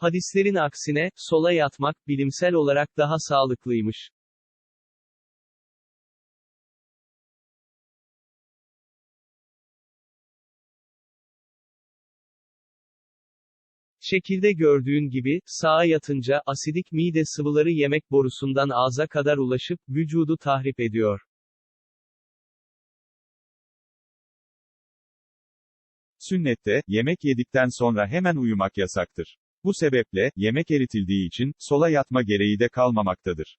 Hadislerin aksine, sola yatmak, bilimsel olarak daha sağlıklıymış. Şekilde gördüğün gibi, sağa yatınca, asidik mide sıvıları yemek borusundan ağza kadar ulaşıp, vücudu tahrip ediyor. Sünnette, yemek yedikten sonra hemen uyumak yasaktır. Bu sebeple, yemek eritildiği için, sola yatma gereği de kalmamaktadır.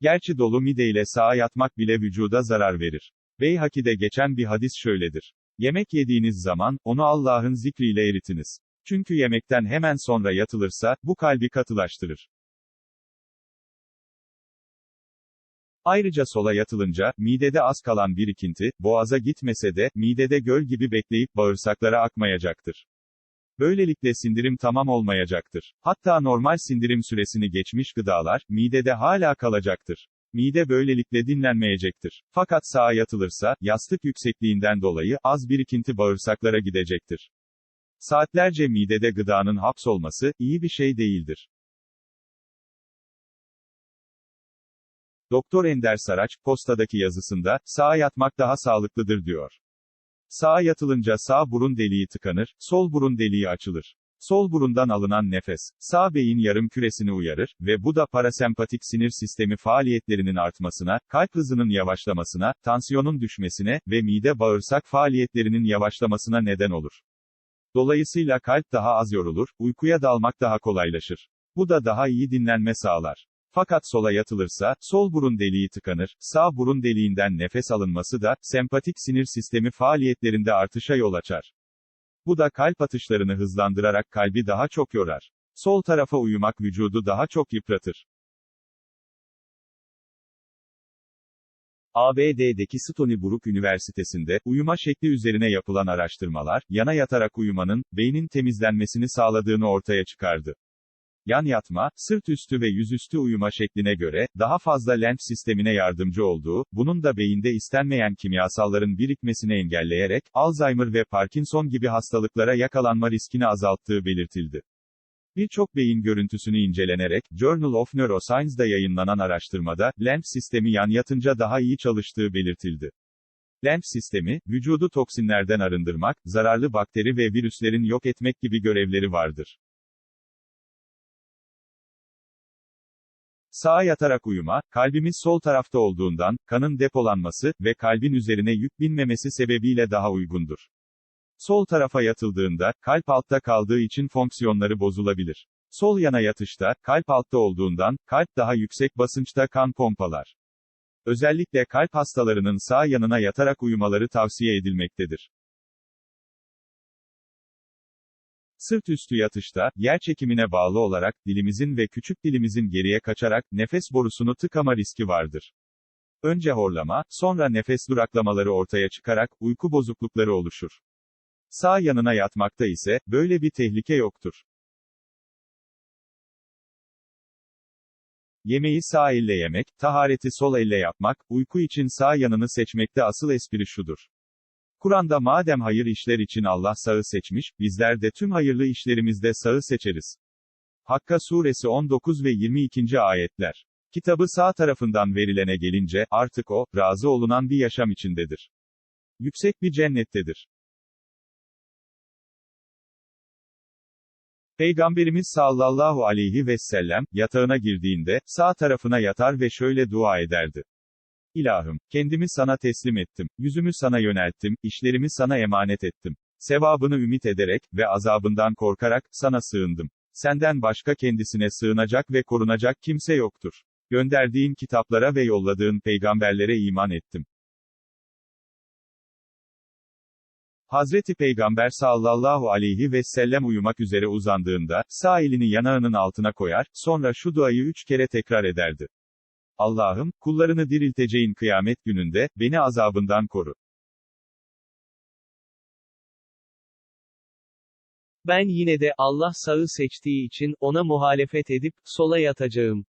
Gerçi dolu mide ile sağa yatmak bile vücuda zarar verir. Beyhaki'de geçen bir hadis şöyledir. Yemek yediğiniz zaman, onu Allah'ın zikriyle eritiniz. Çünkü yemekten hemen sonra yatılırsa, bu kalbi katılaştırır. Ayrıca sola yatılınca, midede az kalan birikinti, boğaza gitmese de, midede göl gibi bekleyip bağırsaklara akmayacaktır. Böylelikle sindirim tamam olmayacaktır. Hatta normal sindirim süresini geçmiş gıdalar, midede hala kalacaktır. Mide böylelikle dinlenmeyecektir. Fakat sağa yatılırsa, yastık yüksekliğinden dolayı, az birikinti bağırsaklara gidecektir. Saatlerce midede gıdanın hapsolması, iyi bir şey değildir. Doktor Ender Saraç, postadaki yazısında, sağa yatmak daha sağlıklıdır diyor. Sağa yatılınca sağ burun deliği tıkanır, sol burun deliği açılır. Sol burundan alınan nefes, sağ beyin yarım küresini uyarır ve bu da parasempatik sinir sistemi faaliyetlerinin artmasına, kalp hızının yavaşlamasına, tansiyonun düşmesine ve mide bağırsak faaliyetlerinin yavaşlamasına neden olur. Dolayısıyla kalp daha az yorulur, uykuya dalmak daha kolaylaşır. Bu da daha iyi dinlenme sağlar. Fakat sola yatılırsa, sol burun deliği tıkanır, sağ burun deliğinden nefes alınması da, sempatik sinir sistemi faaliyetlerinde artışa yol açar. Bu da kalp atışlarını hızlandırarak kalbi daha çok yorar. Sol tarafa uyumak vücudu daha çok yıpratır. ABD'deki Stony Brook Üniversitesi'nde, uyuma şekli üzerine yapılan araştırmalar, yana yatarak uyumanın, beynin temizlenmesini sağladığını ortaya çıkardı. Yan yatma, sırt üstü ve yüzüstü uyuma şekline göre, daha fazla lenf sistemine yardımcı olduğu, bunun da beyinde istenmeyen kimyasalların birikmesini engelleyerek, Alzheimer ve Parkinson gibi hastalıklara yakalanma riskini azalttığı belirtildi. Birçok beyin görüntüsünü incelenerek, Journal of Neuroscience'da yayınlanan araştırmada, lenf sistemi yan yatınca daha iyi çalıştığı belirtildi. Lenf sistemi, vücudu toksinlerden arındırmak, zararlı bakteri ve virüslerin yok etmek gibi görevleri vardır. Sağa yatarak uyuma, kalbimiz sol tarafta olduğundan, kanın depolanması ve kalbin üzerine yük binmemesi sebebiyle daha uygundur. Sol tarafa yatıldığında, kalp altta kaldığı için fonksiyonları bozulabilir. Sol yana yatışta, kalp altta olduğundan, kalp daha yüksek basınçta kan pompalar. Özellikle kalp hastalarının sağ yanına yatarak uyumaları tavsiye edilmektedir. Sırt üstü yatışta, yer çekimine bağlı olarak, dilimizin ve küçük dilimizin geriye kaçarak, nefes borusunu tıkama riski vardır. Önce horlama, sonra nefes duraklamaları ortaya çıkarak, uyku bozuklukları oluşur. Sağ yanına yatmakta ise, böyle bir tehlike yoktur. Yemeği sağ elle yemek, tahareti sol elle yapmak, uyku için sağ yanını seçmekte asıl espri şudur. Kur'an'da madem hayır işler için Allah sağı seçmiş, bizler de tüm hayırlı işlerimizde sağı seçeriz. Hakka suresi 19 ve 22. ayetler. Kitabı sağ tarafından verilene gelince, artık o, razı olunan bir yaşam içindedir. Yüksek bir cennettedir. Peygamberimiz sallallahu aleyhi ve sellem, yatağına girdiğinde, sağ tarafına yatar ve şöyle dua ederdi. İlahım, kendimi sana teslim ettim, yüzümü sana yönelttim, işlerimi sana emanet ettim. Sevabını ümit ederek ve azabından korkarak sana sığındım. Senden başka kendisine sığınacak ve korunacak kimse yoktur. Gönderdiğin kitaplara ve yolladığın peygamberlere iman ettim. Hazreti Peygamber sallallahu aleyhi ve sellem uyumak üzere uzandığında, sağ elini yanağının altına koyar, sonra şu duayı üç kere tekrar ederdi. Allah'ım, kullarını dirilteceğin kıyamet gününde, beni azabından koru. Ben yine de, Allah sağı seçtiği için, ona muhalefet edip, sola yatacağım.